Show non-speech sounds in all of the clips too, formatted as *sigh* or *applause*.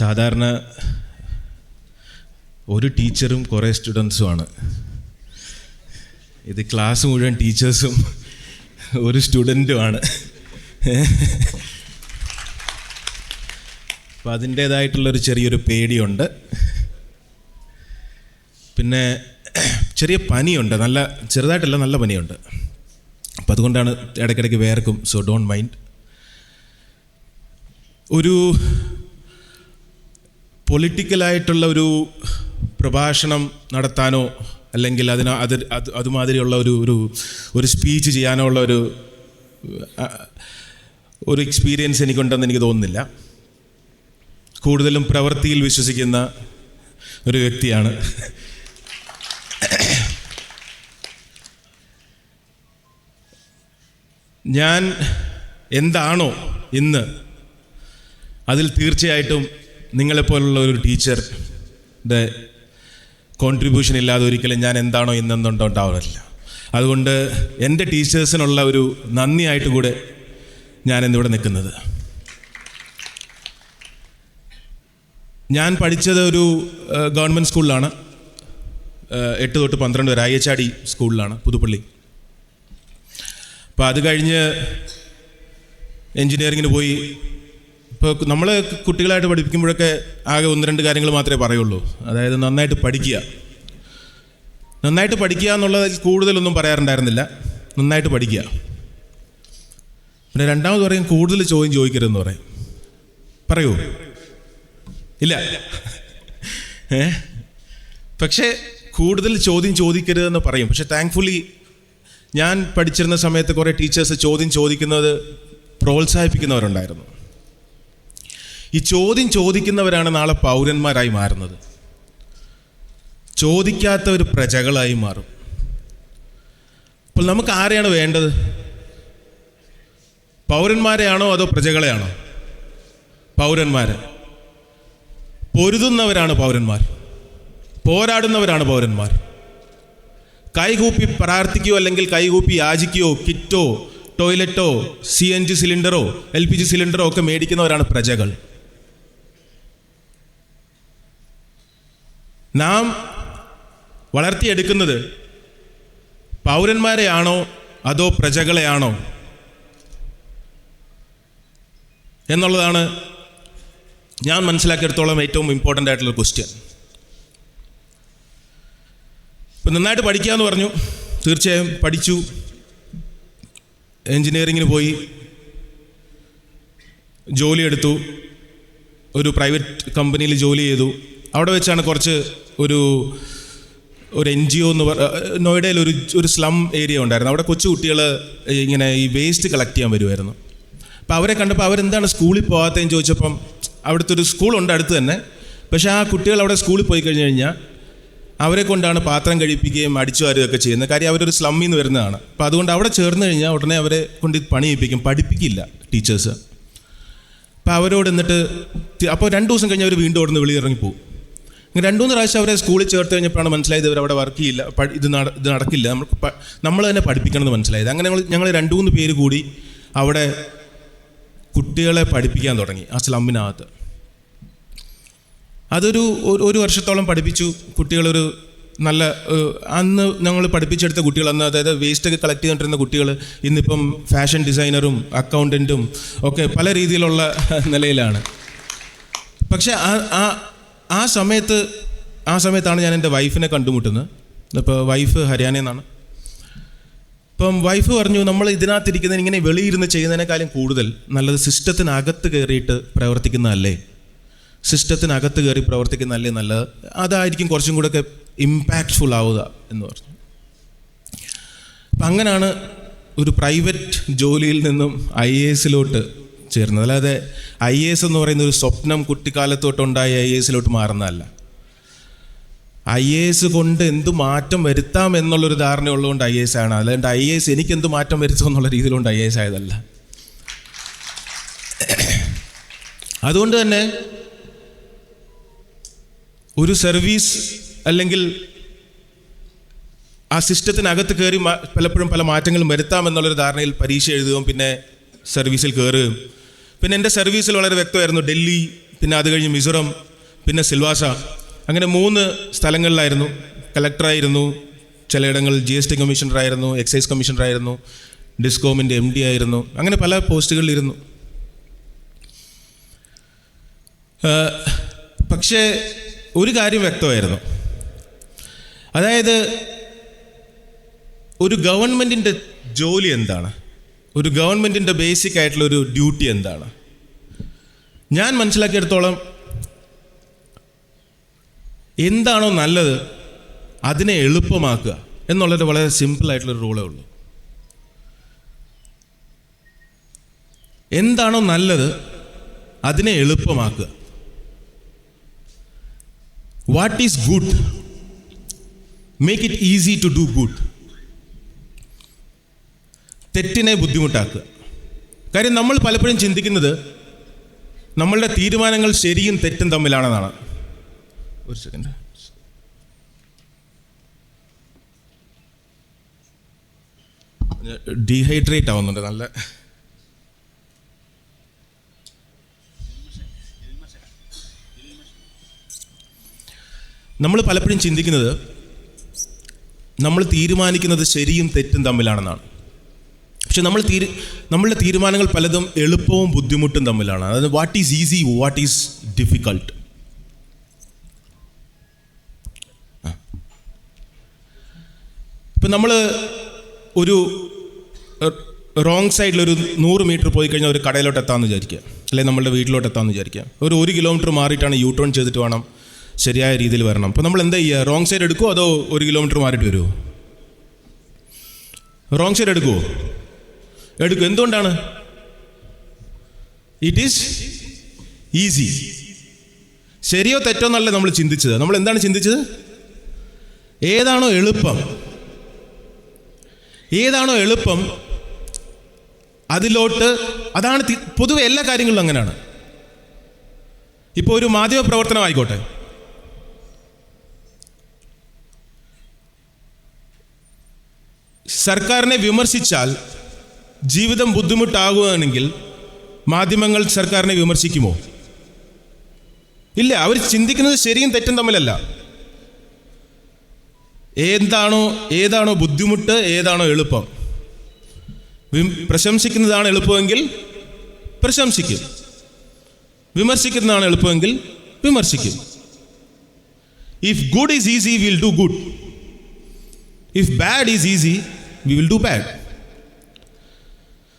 സാധാരണ ഒരു ടീച്ചറും കുറേ സ്റ്റുഡൻസുമാണ് ഇത് ക്ലാസ് മുഴുവൻ ടീച്ചേഴ്സും ഒരു സ്റ്റുഡന്റുമാണ് അപ്പം അതിന്റേതായിട്ടുള്ളൊരു ചെറിയൊരു പേടിയുണ്ട്. പിന്നെ ചെറിയ പനിയുണ്ട്. നല്ല ചെറുതായിട്ടല്ല നല്ല പനിയുണ്ട്. അപ്പം അതുകൊണ്ടാണ് ഇടയ്ക്കിടയ്ക്ക് വേർക്കും സോ ഡോണ്ട് മൈൻഡ്. ഒരു പൊളിറ്റിക്കലായിട്ടുള്ള ഒരു പ്രഭാഷണം നടത്താനോ അല്ലെങ്കിൽ അതിന് അത് അത് അതുമാതിരിയുള്ള ഒരു ഒരു ഒരു സ്പീച്ച് ചെയ്യാനോ ഉള്ള ഒരു ഒരു എക്സ്പീരിയൻസ് എനിക്കുണ്ടെന്ന് എനിക്ക് തോന്നുന്നില്ല. കൂടുതലും പ്രവൃത്തിയിൽ വിശ്വസിക്കുന്ന ഒരു വ്യക്തിയാണ്. ഞാൻ എന്താണോ ഇന്ന് അതിൽ തീർച്ചയായിട്ടും നിങ്ങളെപ്പോലുള്ള ഒരു ടീച്ചറുടെ കോൺട്രിബ്യൂഷൻ ഇല്ലാതെ ഒരിക്കലും ഞാൻ എന്താണോ ഇന്നെന്നുണ്ടോ ഉണ്ടാവില്ല. അതുകൊണ്ട് എന്റെ ടീച്ചേഴ്സിനുള്ള ഒരു നന്ദിയായിട്ട് കൂടെ ഞാൻ ഇന്നിവിടെ നിൽക്കുന്നത്. ഞാൻ പഠിച്ചത് ഒരു ഗവൺമെന്റ് സ്കൂളിലാണ്. എട്ട് തൊട്ട് പന്ത്രണ്ട് വരെ ഐ എച്ച് ആർ ഡി സ്കൂളിലാണ് പുതുപ്പള്ളി. അപ്പോൾ അത് കഴിഞ്ഞ് എൻജിനീയറിങ്ങിന് പോയി ഇപ്പോൾ നമ്മൾ കുട്ടികളായിട്ട് പഠിപ്പിക്കുമ്പോഴൊക്കെ ആകെ ഒന്ന് രണ്ട് കാര്യങ്ങൾ മാത്രമേ പറയുള്ളൂ. അതായത് നന്നായിട്ട് പഠിക്കുക. നന്നായിട്ട് പഠിക്കുക എന്നുള്ളതിൽ കൂടുതലൊന്നും പറയാറുണ്ടായിരുന്നില്ല. നന്നായിട്ട് പഠിക്കുക. പിന്നെ രണ്ടാമത് പറയും കൂടുതൽ ചോദ്യം ചോദിക്കരുതെന്ന് പറയും. പറയൂ. ഇല്ല. ഏ? പക്ഷേ കൂടുതൽ ചോദ്യം ചോദിക്കരുതെന്ന് പറയും. പക്ഷെ താങ്ക്ഫുള്ളി ഞാൻ പഠിച്ചിരുന്ന സമയത്ത് കുറേ ടീച്ചേഴ്സ് ചോദ്യം ചോദിക്കുന്നത് പ്രോത്സാഹിപ്പിക്കുന്നവരുണ്ടായിരുന്നു. ഈ ചോദ്യം ചോദിക്കുന്നവരാണ് നാളെ പൗരന്മാരായി മാറുന്നത്. ചോദിക്കാത്തവർ പ്രജകളായി മാറും. അപ്പോൾ നമുക്ക് ആരെയാണ് വേണ്ടത്? പൗരന്മാരെയാണോ അതോ പ്രജകളെയാണോ? പൗരന്മാരെ. പൊരുതുന്നവരാണ് പൗരന്മാർ. പോരാടുന്നവരാണ് പൗരന്മാർ. കൈകൂപ്പി പ്രാർത്ഥിക്കുകയോ അല്ലെങ്കിൽ കൈകൂപ്പി യാചിക്കുകയോ കിറ്റോ ടോയ്ലറ്റോ സി എൻ ജി സിലിണ്ടറോ എൽ പി ജി സിലിണ്ടറോ ഒക്കെ മേടിക്കുന്നവരാണ് പ്രജകൾ. നാം വളർത്തിയെടുക്കുന്നത് പൗരന്മാരെയാണോ അതോ പ്രജകളെയാണോ? എന്നുള്ളതാണ് ഞാൻ മനസ്സിലാക്കിയെടുത്തോളം ഏറ്റവും ഇമ്പോർട്ടന്റ് ആയിട്ടുള്ള ക്വസ്റ്റ്യൻ ഇപ്പം നന്നായിട്ട് പഠിക്കുകയെന്ന് പറഞ്ഞു. തീർച്ചയായും പഠിച്ചു. എൻജിനീയറിങ്ങിന് പോയി. ജോലി എടുത്തു. ഒരു പ്രൈവറ്റ് കമ്പനിയിൽ ജോലി ചെയ്തു. അവിടെ വെച്ചാണ് കുറച്ച് ഒരു ഒരു എൻ ജി ഒ എന്ന് പറ നോയിഡയിൽ ഒരു ഒരു സ്ലം ഏരിയ ഉണ്ടായിരുന്നു. അവിടെ കൊച്ചു കുട്ടികൾ ഇങ്ങനെ ഈ വേസ്റ്റ് കളക്ട് ചെയ്യാൻ വരുമായിരുന്നു അപ്പോൾ അവരെ കണ്ടപ്പോൾ അവരെന്താണ് സ്കൂളിൽ പോകാത്തതെന്ന് ചോദിച്ചപ്പം അവിടുത്തെ ഒരു സ്കൂളുണ്ട് അടുത്ത് തന്നെ. പക്ഷേ ആ കുട്ടികൾ അവിടെ സ്കൂളിൽ പോയി കഴിഞ്ഞ് കഴിഞ്ഞാൽ അവരെ കൊണ്ടാണ് പാത്രം കഴിപ്പിക്കുകയും അടിച്ചു വാരുകയൊക്കെ ചെയ്യുന്നത്. കാര്യം അവരൊരു സ്ലമ്മിൽ നിന്ന് വരുന്നതാണ്. അപ്പോൾ അതുകൊണ്ട് അവിടെ ചേർന്ന് കഴിഞ്ഞാൽ ഉടനെ അവരെ കൊണ്ട് പണി ചെയ്യിപ്പിക്കും പഠിപ്പിക്കില്ല ടീച്ചേഴ്സ് അപ്പോൾ അവരോട് എന്നിട്ട് അപ്പോൾ രണ്ട് ദിവസം കഴിഞ്ഞ് അവർ വീണ്ടും അവിടെ നിന്ന് പോകും ഇങ്ങനെ രണ്ട് മൂന്ന് പ്രാവശ്യം അവരെ സ്കൂളിൽ ചേർത്ത് കഴിഞ്ഞപ്പോഴാണ് മനസ്സിലായത് ഇവർ അവിടെ വർക്ക് ചെയ്യില്ല ഇത് ഇത് നടക്കില്ല. നമ്മൾ നമ്മൾ തന്നെ പഠിപ്പിക്കണമെന്ന് മനസ്സിലായത്. അങ്ങനെ ഞങ്ങൾ ഞങ്ങൾ രണ്ടുമൂന്ന് പേര് കൂടി അവിടെ കുട്ടികളെ പഠിപ്പിക്കാൻ തുടങ്ങി ആ സ്ലമ്മിനകത്ത് അതൊരു ഒരു- ഒരു വർഷത്തോളം പഠിപ്പിച്ചു. കുട്ടികളൊരു നല്ല അന്ന് ഞങ്ങൾ പഠിപ്പിച്ചെടുത്ത കുട്ടികൾ അന്ന് അതായത് വേസ്റ്റ് ഒക്കെ കളക്ട് ചെയ്തുകൊണ്ടിരുന്ന കുട്ടികൾ ഇന്നിപ്പം ഫാഷൻ ഡിസൈനറും അക്കൗണ്ടന്റും ഒക്കെ പല രീതിയിലുള്ള *laughs* നിലയിലാണ്. പക്ഷേ ആ ആ സമയത്ത് ആ സമയത്താണ് ഞാൻ എന്റെ വൈഫിനെ കണ്ടുമുട്ടുന്നത്. ഇപ്പോൾ വൈഫ് ഹരിയാനയിൽ നിന്നാണ് ഇപ്പം വൈഫ് പറഞ്ഞു നമ്മൾ ഇതിനകത്തിരിക്കുന്നതിന് ഇങ്ങനെ വെളിയിരുന്ന് ചെയ്യുന്നതിനേക്കാളും കൂടുതൽ നല്ലത് സിസ്റ്റത്തിനകത്ത് കയറിയിട്ട് പ്രവർത്തിക്കുന്നതല്ലേ? സിസ്റ്റത്തിനകത്ത് കയറി പ്രവർത്തിക്കുന്നതല്ലേ നല്ലത്? അതായിരിക്കും കുറച്ചും കൂടെയൊക്കെ ഇമ്പാക്റ്റ്ഫുൾ ആവുക എന്ന് പറഞ്ഞു. അപ്പം അങ്ങനെയാണ് ഒരു പ്രൈവറ്റ് ജോലിയിൽ നിന്നും ഐ എ എസിലോട്ട് ചേർന്നത്. അല്ലാതെ ഐ എ എസ് എന്ന് പറയുന്ന ഒരു സ്വപ്നം കുട്ടിക്കാലത്തോട്ടുണ്ടായ ഐ എ എസിലോട്ട് മാറുന്നതല്ല. ഐ എ എസ് കൊണ്ട് എന്ത് മാറ്റം വരുത്താം എന്നുള്ളൊരു ധാരണ ഉള്ളതുകൊണ്ട് ഐ എ എസ് ആണ്. അല്ലാണ്ട് ഐ എ എസ് എനിക്ക് എന്ത് മാറ്റം വരുത്തും എന്നുള്ള രീതിയിലുകൊണ്ട് ഐ എ എസ് ആയതല്ല. അതുകൊണ്ട് തന്നെ ഒരു സർവീസ് അല്ലെങ്കിൽ ആ സിസ്റ്റത്തിനകത്ത് കയറി പലപ്പോഴും പല മാറ്റങ്ങളും വരുത്താമെന്നുള്ളൊരു ധാരണയിൽ പരീക്ഷ എഴുതുകയും പിന്നെ സർവീസിൽ കയറുകയും പിന്നെ എന്റെ സർവീസിൽ വളരെ വ്യക്തമായിരുന്നു. ഡൽഹി പിന്നെ അത് കഴിഞ്ഞ് മിസോറം പിന്നെ സിൽവാസ. അങ്ങനെ മൂന്ന് സ്ഥലങ്ങളിലായിരുന്നു. കളക്ടറായിരുന്നു ചിലയിടങ്ങളിൽ ജി എസ് ടി കമ്മീഷണറായിരുന്നു എക്സൈസ് കമ്മീഷണറായിരുന്നു ഡിസ്കോമിന്റെ എം ഡി ആയിരുന്നു. അങ്ങനെ പല പോസ്റ്റുകളിലിരുന്നു പക്ഷേ ഒരു കാര്യം വ്യക്തമായിരുന്നു. അതായത് ഒരു ഗവൺമെന്റിന്റെ ജോലി എന്താണ്? ഒരു ഗവൺമെന്റിന്റെ ബേസിക് ആയിട്ടുള്ള ഒരു ഡ്യൂട്ടി എന്താണ്? ഞാൻ മനസ്സിലാക്കിയെടുത്തോളം എന്താണോ നല്ലത് അതിനെ എളുപ്പമാക്കുക എന്നുള്ളത് വളരെ സിമ്പിൾ ആയിട്ടുള്ളൊരു റൂളേ ഉള്ളൂ. എന്താണോ നല്ലത് അതിനെ എളുപ്പമാക്കുക. What is good make it easy to do good തെറ്റിനെ ബുദ്ധിമുട്ടാക്കുക. കാര്യം നമ്മൾ പലപ്പോഴും ചിന്തിക്കുന്നത് നമ്മളുടെ തീരുമാനങ്ങൾ ശരിയും തെറ്റും തമ്മിലാണെന്നാണ്. ഒരു സെക്കൻഡ് ഡീഹൈഡ്രേറ്റ് ആവുന്നുണ്ട് നല്ല. നമ്മൾ പലപ്പോഴും ചിന്തിക്കുന്നത് നമ്മൾ തീരുമാനിക്കുന്നത് ശരിയും തെറ്റും തമ്മിലാണെന്നാണ്. പക്ഷെ നമ്മൾ തീരു നമ്മളുടെ തീരുമാനങ്ങൾ പലതും എളുപ്പവും ബുദ്ധിമുട്ടും തമ്മിലാണ്. അതായത് what is easy what is difficult ഇപ്പം നമ്മൾ ഒരു റോങ് സൈഡിൽ ഒരു നൂറ് മീറ്റർ പോയി കഴിഞ്ഞാൽ ഒരു കടയിലോട്ട് എത്താമെന്ന് വിചാരിക്കുക. അല്ലെങ്കിൽ നമ്മളുടെ വീട്ടിലോട്ട് എത്താമെന്ന് വിചാരിക്കുക. ഒരു ഒരു കിലോമീറ്റർ മാറിയിട്ടാണ് യൂ ടേൺ ചെയ്തിട്ട് വേണം ശരിയായ രീതിയിൽ വരണം. അപ്പോൾ നമ്മൾ എന്താ ചെയ്യുക? റോങ് സൈഡ് എടുക്കുമോ അതോ ഒരു കിലോമീറ്റർ മാറിയിട്ട് വരുമോ റോങ് സൈഡ് എടുക്കുമോ എടുക്കും എന്തുകൊണ്ടാണ്? ഇറ്റ് ഈസ് ഈസി ശരിയോ തെറ്റോ എന്നല്ല നമ്മൾ ചിന്തിച്ചത്. നമ്മൾ എന്താണ് ചിന്തിച്ചത്? ഏതാണോ എളുപ്പം ഏതാണോ എളുപ്പം അതിലോട്ട് അതാണ് പൊതുവെ എല്ലാ കാര്യങ്ങളിലും അങ്ങനെയാണ്. ഇപ്പോൾ ഒരു മാധ്യമ പ്രവർത്തനമായിക്കോട്ടെ സർക്കാരിനെ വിമർശിച്ചാൽ ജീവിതം ബുദ്ധിമുട്ടാകുകയാണെങ്കിൽ മാധ്യമങ്ങൾ സർക്കാരിനെ വിമർശിക്കുമോ? ഇല്ല അവർ ചിന്തിക്കുന്നത് ശരിയും തെറ്റും തമ്മിലല്ല. എന്താണോ ഏതാണോ ബുദ്ധിമുട്ട് ഏതാണോ എളുപ്പം. പ്രശംസിക്കുന്നതാണ് എളുപ്പമെങ്കിൽ പ്രശംസിക്കും. വിമർശിക്കുന്നതാണ് എളുപ്പമെങ്കിൽ വിമർശിക്കും. If good is easy will do good if bad is easy will do bad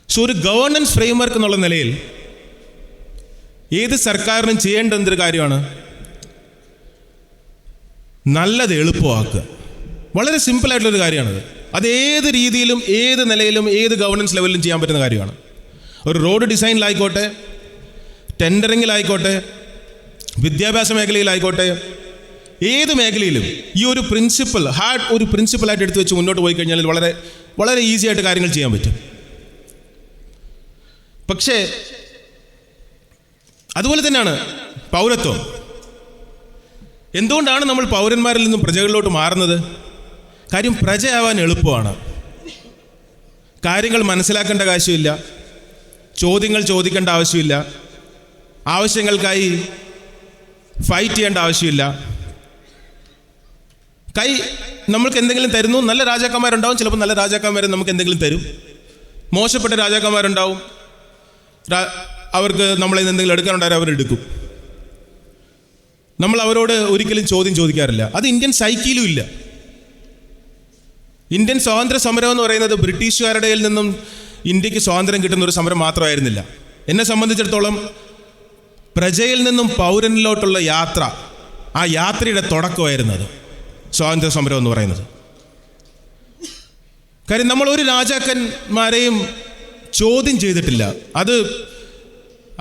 so ഒരു ഗവേണൻസ് ഫ്രെയിംവർക്ക് എന്നുള്ള നിലയിൽ ഏത് സർക്കാരിനും ചെയ്യേണ്ട എന്തൊരു കാര്യമാണ്? നല്ലത് എളുപ്പമാക്കുക. വളരെ സിമ്പിൾ ആയിട്ടുള്ളൊരു കാര്യമാണത്. അത് ഏത് രീതിയിലും ഏത് നിലയിലും ഏത് ഗവർണൻസ് ലെവലിലും ചെയ്യാൻ പറ്റുന്ന കാര്യമാണ്. ഒരു റോഡ് ഡിസൈനിലായിക്കോട്ടെ ടെൻഡറിങ്ങിലായിക്കോട്ടെ വിദ്യാഭ്യാസ മേഖലയിലായിക്കോട്ടെ ഏത് മേഖലയിലും ഈ ഒരു പ്രിൻസിപ്പൽ ഹാർഡ് ഒരു പ്രിൻസിപ്പലായിട്ട് എടുത്തു വെച്ച് മുന്നോട്ട് പോയി കഴിഞ്ഞാൽ വളരെ വളരെ ഈസി ആയിട്ട് കാര്യങ്ങൾ ചെയ്യാൻ പറ്റും. പക്ഷേ അതുപോലെ തന്നെയാണ് പൗരത്വം. എന്തുകൊണ്ടാണ് നമ്മൾ പൗരന്മാരിൽ നിന്നും പ്രജകളിലോട്ട് മാറുന്നത്? കാര്യം പ്രജയാവാൻ എളുപ്പമാണ്. കാര്യങ്ങൾ മനസ്സിലാക്കേണ്ട ആവശ്യമില്ല ചോദ്യങ്ങൾ ചോദിക്കേണ്ട ആവശ്യമില്ല. ആവശ്യങ്ങൾക്കായി ഫൈറ്റ് ചെയ്യേണ്ട ആവശ്യമില്ല. കൈ നമ്മൾക്ക് എന്തെങ്കിലും തരുന്നു? നല്ല രാജാക്കന്മാരുണ്ടാവും. ചിലപ്പോൾ നല്ല രാജാക്കന്മാരെ നമുക്ക് എന്തെങ്കിലും തരും. മോശപ്പെട്ട രാജാക്കന്മാരുണ്ടാവും. അവർക്ക് നമ്മളിൽ നിന്ന് എന്തെങ്കിലും എടുക്കാനുണ്ടായാലും അവരെടുക്കും നമ്മൾ അവരോട് ഒരിക്കലും ചോദ്യം ചോദിക്കാറില്ല. അത് ഇന്ത്യൻ സൈക്കിലും ഇല്ല. ഇന്ത്യൻ സ്വാതന്ത്ര്യ സമരം എന്ന് പറയുന്നത് ബ്രിട്ടീഷുകാരുടെ നിന്നും ഇന്ത്യയ്ക്ക് സ്വാതന്ത്ര്യം കിട്ടുന്ന ഒരു സമരം മാത്രമായിരുന്നില്ല. എന്നെ സംബന്ധിച്ചിടത്തോളം പ്രജയിൽ നിന്നും പൗരനിലോട്ടുള്ള യാത്ര ആ യാത്രയുടെ തുടക്കമായിരുന്നത് സ്വാതന്ത്ര്യ സമരം എന്ന് പറയുന്നത്. കാര്യം നമ്മൾ ഒരു രാജാക്കന്മാരെയും ചോദ്യം ചെയ്തിട്ടില്ല. അത്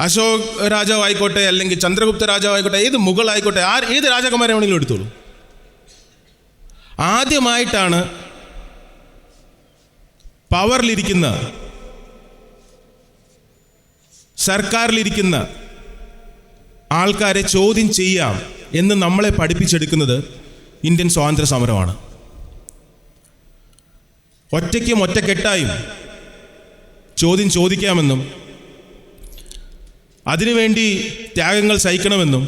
അശോക് രാജാവ് ആയിക്കോട്ടെ അല്ലെങ്കിൽ ചന്ദ്രഗുപ്ത രാജാവ് ആയിക്കോട്ടെ ഏത് മുഗൾ ആയിക്കോട്ടെ ആ ഏത് രാജകുമാരെ വേണമെങ്കിലും എടുത്തോളൂ. ആദ്യമായിട്ടാണ് പവറിലിരിക്കുന്ന സർക്കാരിലിരിക്കുന്ന ആൾക്കാരെ ചോദ്യം ചെയ്യാം എന്ന് നമ്മളെ പഠിപ്പിച്ചെടുക്കുന്നത് ഇന്ത്യൻ സ്വാതന്ത്ര്യ സമരമാണ് ഒറ്റയ്ക്കും ഒറ്റക്കെട്ടായും ചോദ്യം ചോദിക്കാമെന്നും അതിനുവേണ്ടി ത്യാഗങ്ങൾ സഹിക്കണമെന്നും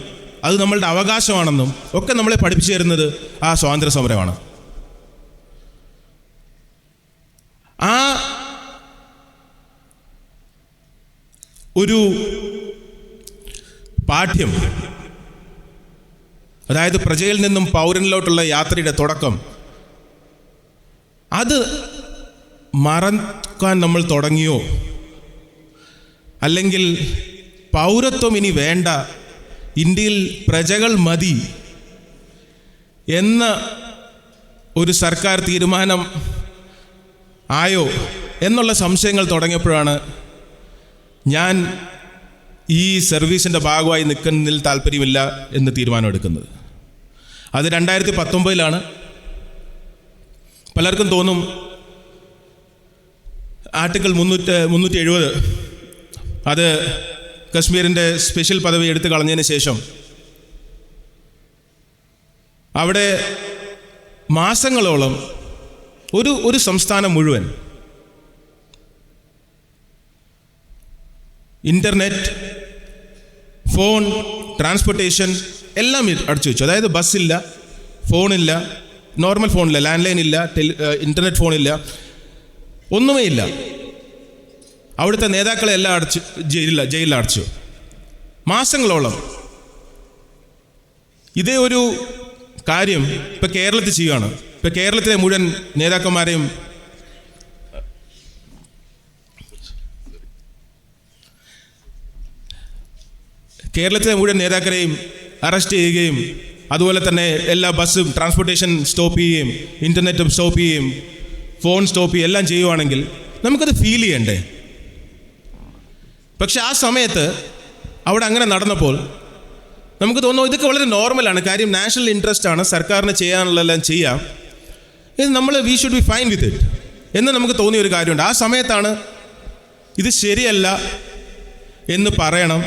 അത് നമ്മളുടെ അവകാശമാണെന്നും ഒക്കെ നമ്മളെ പഠിപ്പിച്ചു തരുന്നത് ആ സ്വാതന്ത്ര്യ സമരമാണ് ആ ഒരു പാഠ്യം അതായത് പ്രജയിൽ നിന്നും പൗരനിലോട്ടുള്ള യാത്രയുടെ തുടക്കം അത് മറക്കാൻ നമ്മൾ തുടങ്ങിയോ? അല്ലെങ്കിൽ പൗരത്വം ഇനി വേണ്ട ഇന്ത്യയിൽ പ്രജകൾ മതി എന്ന ഒരു സർക്കാർ തീരുമാനം ആയോ എന്നുള്ള സംശയങ്ങൾ തുടങ്ങിയപ്പോഴാണ് ഞാൻ ഈ സർവീസിന്റെ ഭാഗമായി നിൽക്കുന്നതിൽ താല്പര്യമില്ല എന്ന് തീരുമാനമെടുക്കുന്നത്. അത് രണ്ടായിരത്തി പത്തൊമ്പതിലാണ്. പലർക്കും തോന്നും ആർട്ടിക്കിൾ മുന്നൂറ്റി മുന്നൂറ്റി എഴുപത് അത് കശ്മീരിന്റെ സ്പെഷ്യൽ പദവി എടുത്തു കളഞ്ഞതിന് ശേഷം. അവിടെ മാസങ്ങളോളം ഒരു ഒരു സംസ്ഥാനം മുഴുവൻ ഇന്റർനെറ്റ് ഫോൺ ട്രാൻസ്പോർട്ടേഷൻ എല്ലാം അടച്ചു വെച്ചു. അതായത് ബസ്സില്ല ഫോണില്ല നോർമൽ ഫോണില്ല ലാൻഡ് ലൈൻ ഇല്ല ടെലി ഇന്റർനെറ്റ് ഫോണില്ല. ഒന്നുമേ ഇല്ല. അവിടുത്തെ നേതാക്കളെ എല്ലാം അടച്ചു ജയിലിൽ ജയിലിൽ അടച്ചു. മാസങ്ങളോളം. ഇതേ ഒരു കാര്യം ഇപ്പം കേരളത്തിൽ ചെയ്യുകയാണ് ഇപ്പം കേരളത്തിലെ മുഴുവൻ നേതാക്കന്മാരെയും കേരളത്തിലെ മുഴുവൻ നേതാക്കളെയും അറസ്റ്റ് ചെയ്യുകയും അതുപോലെ തന്നെ എല്ലാ ബസ്സും ട്രാൻസ്പോർട്ടേഷൻ സ്റ്റോപ്പ് ചെയ്യുകയും ഇന്റർനെറ്റും സ്റ്റോപ്പ് ചെയ്യുകയും ഫോൺ സ്റ്റോപ്പ് ചെയ്യുക എല്ലാം ചെയ്യുവാണെങ്കിൽ നമുക്കത് ഫീൽ ചെയ്യണ്ടേ? പക്ഷെ ആ സമയത്ത് അവിടെ അങ്ങനെ നടന്നപ്പോൾ നമുക്ക് തോന്നുന്നു ഇതൊക്കെ വളരെ നോർമലാണ്. കാര്യം നാഷണൽ ഇൻട്രസ്റ്റ് ആണ്. സർക്കാരിന് ചെയ്യാനുള്ളതെല്ലാം ചെയ്യാം. ഇത് നമ്മൾ we should be fine with it എന്ന് നമുക്ക് തോന്നിയ ഒരു കാര്യമുണ്ട്. ആ സമയത്താണ് ഇത് ശരിയല്ല എന്ന് പറയണം.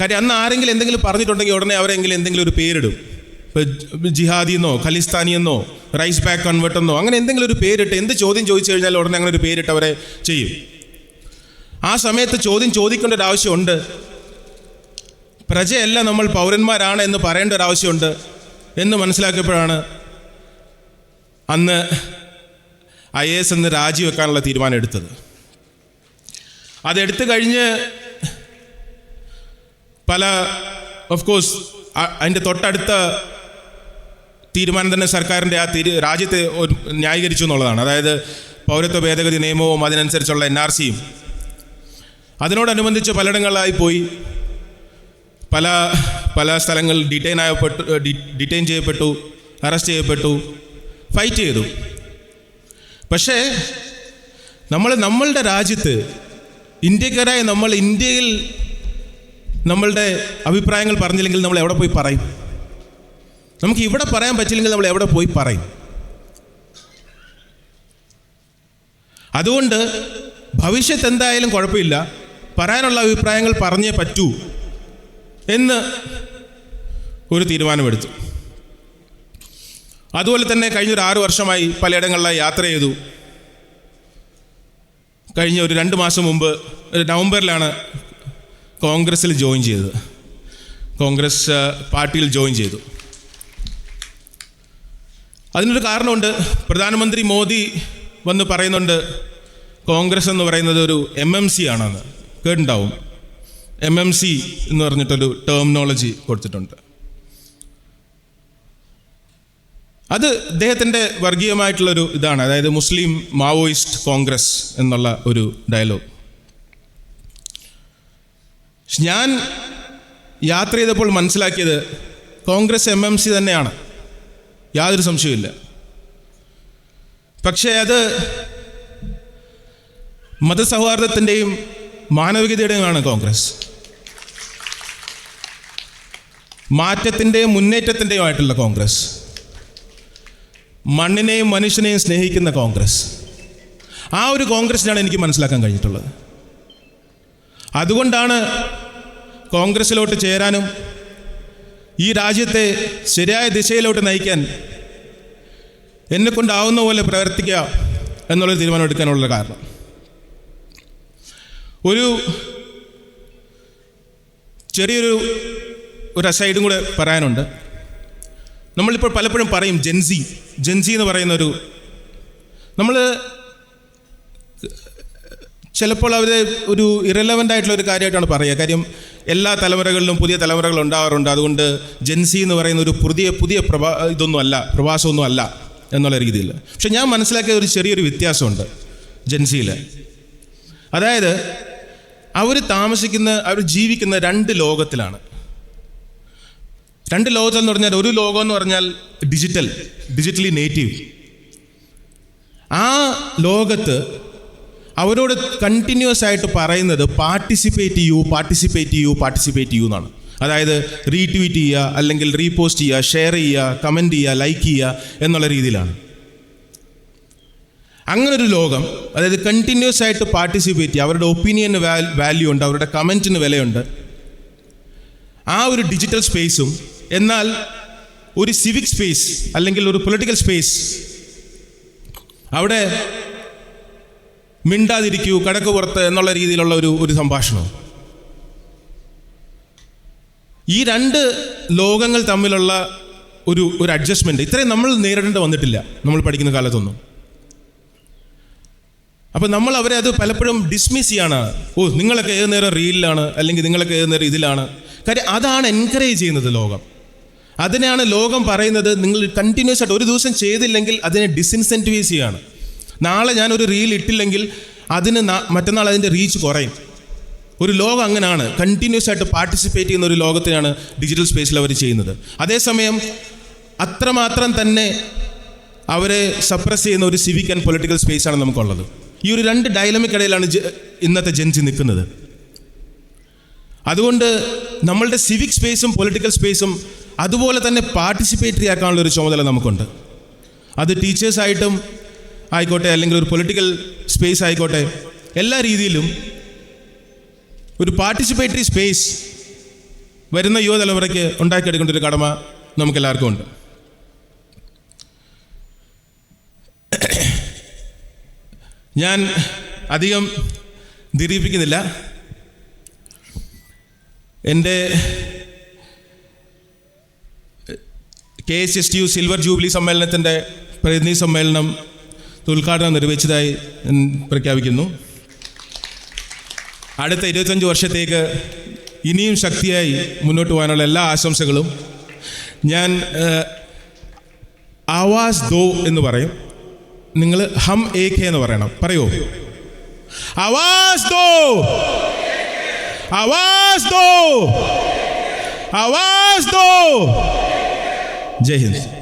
കാര്യം അന്ന് ആരെങ്കിലും എന്തെങ്കിലും പറഞ്ഞിട്ടുണ്ടെങ്കിൽ ഉടനെ അവരെങ്കിലും എന്തെങ്കിലും ഒരു പേരിടും. ജിഹാദി എന്നോ ഖലിസ്ഥാനി എന്നോ റൈസ് ബാക്ക് കൺവേർട്ട് എന്നോ അങ്ങനെ എന്തെങ്കിലും ഒരു പേരിട്ട് എന്ത് ചോദ്യം ചോദിച്ചു കഴിഞ്ഞാൽ ഉടനെ അങ്ങനെ ഒരു പേരിട്ട് അവരെ ചെയ്യും. ആ സമയത്ത് ചോദ്യം ചോദിക്കേണ്ട ഒരു ആവശ്യമുണ്ട്. പ്രജയല്ല നമ്മൾ പൗരന്മാരാണ് എന്ന് പറയേണ്ട ഒരു ആവശ്യമുണ്ട് എന്ന് മനസ്സിലാക്കിയപ്പോഴാണ് അന്ന് ഐ എ എസ് എന്ന് രാജിവെക്കാനുള്ള തീരുമാനം എടുത്തത്. അതെടുത്തു കഴിഞ്ഞ് പല ഓഫ് കോഴ്സ് അതിന്റെ തൊട്ടടുത്ത തീരുമാനം തന്നെ സർക്കാരിന്റെ ആ തീരു രാജ്യത്തെ ഒരു ന്യായീകരിച്ചു എന്നുള്ളതാണ്. അതായത് പൗരത്വ ഭേദഗതി നിയമവും അതിനനുസരിച്ചുള്ള എൻ ആർ സിയും അതിനോടനുബന്ധിച്ച് പലയിടങ്ങളിലായി പോയി. പല പല സ്ഥലങ്ങളിൽ ഡിറ്റൈൻ ആയപ്പെട്ടു ഡിറ്റൈൻ ചെയ്യപ്പെട്ടു അറസ്റ്റ് ചെയ്യപ്പെട്ടു ഫൈറ്റ് ചെയ്തു. പക്ഷേ നമ്മൾ നമ്മളുടെ രാജ്യത്ത് ഇന്ത്യക്കാരായ നമ്മൾ ഇന്ത്യയിൽ നമ്മളുടെ അഭിപ്രായങ്ങൾ പറഞ്ഞില്ലെങ്കിൽ നമ്മൾ എവിടെ പോയി പറയും? നമുക്ക് ഇവിടെ പറയാൻ പറ്റില്ലെങ്കിൽ നമ്മൾ എവിടെ പോയി പറയും. അതുകൊണ്ട് ഭവിഷ്യത്ത് എന്തായാലും കുഴപ്പമില്ല. പറയാനുള്ള അഭിപ്രായങ്ങൾ പറഞ്ഞേ പറ്റൂ എന്ന് ഒരു തീരുമാനമെടുത്തു. അതുപോലെ തന്നെ കഴിഞ്ഞൊരു ആറു വർഷമായി പലയിടങ്ങളിലായി യാത്ര ചെയ്തു. കഴിഞ്ഞ ഒരു രണ്ട് മാസം മുമ്പ് ഒരു നവംബറിലാണ് കോൺഗ്രസ്സിൽ ജോയിൻ ചെയ്തത്. കോൺഗ്രസ് പാർട്ടിയിൽ ജോയിൻ ചെയ്തു. അതിനൊരു കാരണമുണ്ട്. പ്രധാനമന്ത്രി മോദി വന്ന് പറയുന്നുണ്ട് കോൺഗ്രസ് എന്ന് പറയുന്നത് ഒരു എം എം സി ആണെന്ന്. കേട്ടിട്ടുണ്ടാവും. എം എം സി എന്ന് പറഞ്ഞിട്ടൊരു ടേമിനോളജി കൊടുത്തിട്ടുണ്ട്. അത് ഇദ്ദേഹത്തിന്റെ വർഗീയമായിട്ടുള്ളൊരു ഇതാണ്. അതായത് മുസ്ലിം മാവോയിസ്റ്റ് കോൺഗ്രസ് എന്നുള്ള ഒരു ഡയലോഗ് ഞാൻ യാത്ര ചെയ്തപ്പോൾ മനസ്സിലാക്കിയത് കോൺഗ്രസ് എം എം സി തന്നെയാണ്. യാതൊരു സംശയമില്ല പക്ഷേ അത് മതസൗഹാർദ്ദത്തിന്റെയും മാനവികതയുടെയുമാണ് കോൺഗ്രസ്. മാറ്റത്തിന്റെയും മുന്നേറ്റത്തിന്റെയുമായിട്ടുള്ള കോൺഗ്രസ്. മണ്ണിനെയും മനുഷ്യനെയും സ്നേഹിക്കുന്ന കോൺഗ്രസ്. ആ ഒരു കോൺഗ്രസിനാണ് എനിക്ക് മനസ്സിലാക്കാൻ കഴിഞ്ഞിട്ടുള്ളത്. അതുകൊണ്ടാണ് കോൺഗ്രസ്സിലോട്ട് ചേരാനും ഈ രാജ്യത്തെ ശരിയായ ദിശയിലോട്ട് നയിക്കാൻ എന്നെ കൊണ്ടാവുന്ന പോലെ പ്രവർത്തിക്കുക എന്നുള്ള തീരുമാനം എടുക്കാനുള്ള കാരണം. ഒരു ചെറിയൊരു ഒരു അസൈഡും കൂടെ പറയാനുണ്ട്. നമ്മളിപ്പോൾ പലപ്പോഴും പറയും ജെൻസി ജെൻസി എന്ന് പറയുന്നൊരു നമ്മൾ ചിലപ്പോൾ അവർ ഒരു ഇറലവന്റ് ആയിട്ടുള്ള ഒരു കാര്യമായിട്ടാണ് പറയുക. കാര്യം എല്ലാ തലമുറകളിലും പുതിയ തലമുറകൾ ഉണ്ടാവാറുണ്ട്. അതുകൊണ്ട് ജെൻസി എന്ന് പറയുന്ന ഒരു പുതിയ പുതിയ പ്രഭാ ഇതൊന്നും അല്ല പ്രവാസമൊന്നും അല്ല എന്നുള്ള രീതിയിൽ. പക്ഷെ ഞാൻ മനസ്സിലാക്കിയ ഒരു ചെറിയൊരു വ്യത്യാസമുണ്ട് ജെൻസിയിൽ അതായത് അവർ താമസിക്കുന്ന അവർ ജീവിക്കുന്ന രണ്ട് ലോകത്തിലാണ്. രണ്ട് ലോകത്തെന്ന് പറഞ്ഞാൽ ഒരു ലോകം എന്ന് പറഞ്ഞാൽ ഡിജിറ്റൽ ഡിജിറ്റലി നേറ്റീവ് ആ ലോകത്ത് അവരോട് കണ്ടിന്യൂസ് ആയിട്ട് പറയുന്നത് പാർട്ടിസിപ്പേറ്റ് ചെയ്യൂ പാർട്ടിസിപ്പേറ്റ് ചെയ്യൂ പാർട്ടിസിപ്പേറ്റ് ചെയ്യൂ എന്നാണ്. അതായത് റീട്വീറ്റ് ചെയ്യുക അല്ലെങ്കിൽ റീപോസ്റ്റ് ചെയ്യുക ഷെയർ ചെയ്യുക കമന്റ് ചെയ്യുക ലൈക്ക് ചെയ്യുക എന്നുള്ള രീതിയിലാണ്. അങ്ങനൊരു ലോകം അതായത് കണ്ടിന്യൂസ് ആയിട്ട് പാർട്ടിസിപ്പേറ്റ് ചെയ്യുക അവരുടെ ഒപ്പീനിയന് വാല്യൂ ഉണ്ട് അവരുടെ കമന്റിന് വിലയുണ്ട്. ആ ഒരു ഡിജിറ്റൽ സ്പേസും എന്നാൽ ഒരു സിവിക് സ്പേസ് അല്ലെങ്കിൽ ഒരു പൊളിറ്റിക്കൽ സ്പേസ് അവിടെ മിണ്ടാതിരിക്കൂ കടക്ക് പുറത്ത് എന്നുള്ള രീതിയിലുള്ള ഒരു ഒരു സംഭാഷണം. ഈ രണ്ട് ലോകങ്ങൾ തമ്മിലുള്ള ഒരു ഒരു അഡ്ജസ്റ്റ്മെന്റ് ഇത്രയും നമ്മൾ നേരിടേണ്ടി വന്നിട്ടില്ല നമ്മൾ പഠിക്കുന്ന കാലത്തൊന്നും. അപ്പോൾ നമ്മൾ അവരെ അത് പലപ്പോഴും ഡിസ്മിസ് ചെയ്യാണ്. ഓ നിങ്ങളൊക്കെ ഏത് നേരം റീലിലാണ് അല്ലെങ്കിൽ നിങ്ങളൊക്കെ ഏത് നേരം ഇതിലാണ്. കാര്യം അതാണ് എൻകറേജ് ചെയ്യുന്നത് ലോകം. അതിനാണ് ലോകം പറയുന്നത് നിങ്ങൾ കണ്ടിന്യൂസ് ആയിട്ട് ഒരു ദിവസം ചെയ്തില്ലെങ്കിൽ അതിനെ ഡിസിൻസെന്റിവൈസ് ചെയ്യാണ്. നാളെ ഞാനൊരു റീൽ ഇട്ടില്ലെങ്കിൽ അതിന് മറ്റന്നാൾ അതിന്റെ റീച്ച് കുറയും. ഒരു ലോകം അങ്ങനെയാണ് കണ്ടിന്യൂസ് ആയിട്ട് പാർട്ടിസിപ്പേറ്റ് ചെയ്യുന്ന ഒരു ലോകത്തിനാണ് ഡിജിറ്റൽ സ്പേസിൽ അവർ ചെയ്യുന്നത്. അതേസമയം അത്രമാത്രം തന്നെ അവരെ സപ്രസ് ചെയ്യുന്ന ഒരു സിവിക് ആൻഡ് പൊളിറ്റിക്കൽ സ്പേസാണ് നമുക്കുള്ളത്. ഈ ഒരു രണ്ട് ഡയലമിക് ഇടയിലാണ് ഇന്നത്തെ ജൻസി നിൽക്കുന്നത്. അതുകൊണ്ട് നമ്മളുടെ സിവിക് സ്പേസും പൊളിറ്റിക്കൽ സ്പേസും അതുപോലെ തന്നെ പാർട്ടിസിപ്പേറ്ററി ആക്കാനുള്ള ഒരു ചുമതല നമുക്കുണ്ട്. അത് ടീച്ചേഴ്സായിട്ടും ആയിക്കോട്ടെ അല്ലെങ്കിൽ ഒരു പൊളിറ്റിക്കൽ സ്പേസ് ആയിക്കോട്ടെ. എല്ലാ രീതിയിലും ഒരു പാർട്ടിസിപ്പേറ്ററി സ്പേസ് വരുന്ന യുവതലമുറയ്ക്ക് ഉണ്ടാക്കിയെടുക്കേണ്ട ഒരു കടമ നമുക്കെല്ലാവർക്കും ഉണ്ട്. ഞാൻ അധികം ദീർഘിപ്പിക്കുന്നില്ല. എന്റെ K S S T U silver jubilee സമ്മേളനത്തിന്റെ പ്രതിനിധി സമ്മേളനം ഉദ്ഘാടനം നിർവഹിച്ചതായി പ്രഖ്യാപിക്കുന്നു. അടുത്ത ഇരുപത്തഞ്ച് വർഷത്തേക്ക് ഇനിയും ശക്തിയായി മുന്നോട്ട് പോകാനുള്ള എല്ലാ ആശംസകളും. ഞാൻ ആവാസ് ദോ എന്ന് പറയും. നിങ്ങൾ ഹം എ കെ എന്ന് പറയണം. പറയോ. ആവാസ് ദോ! ആവാസ് ദോ! ആവാസ് ദോ! ജയ് ഹിന്ദ്.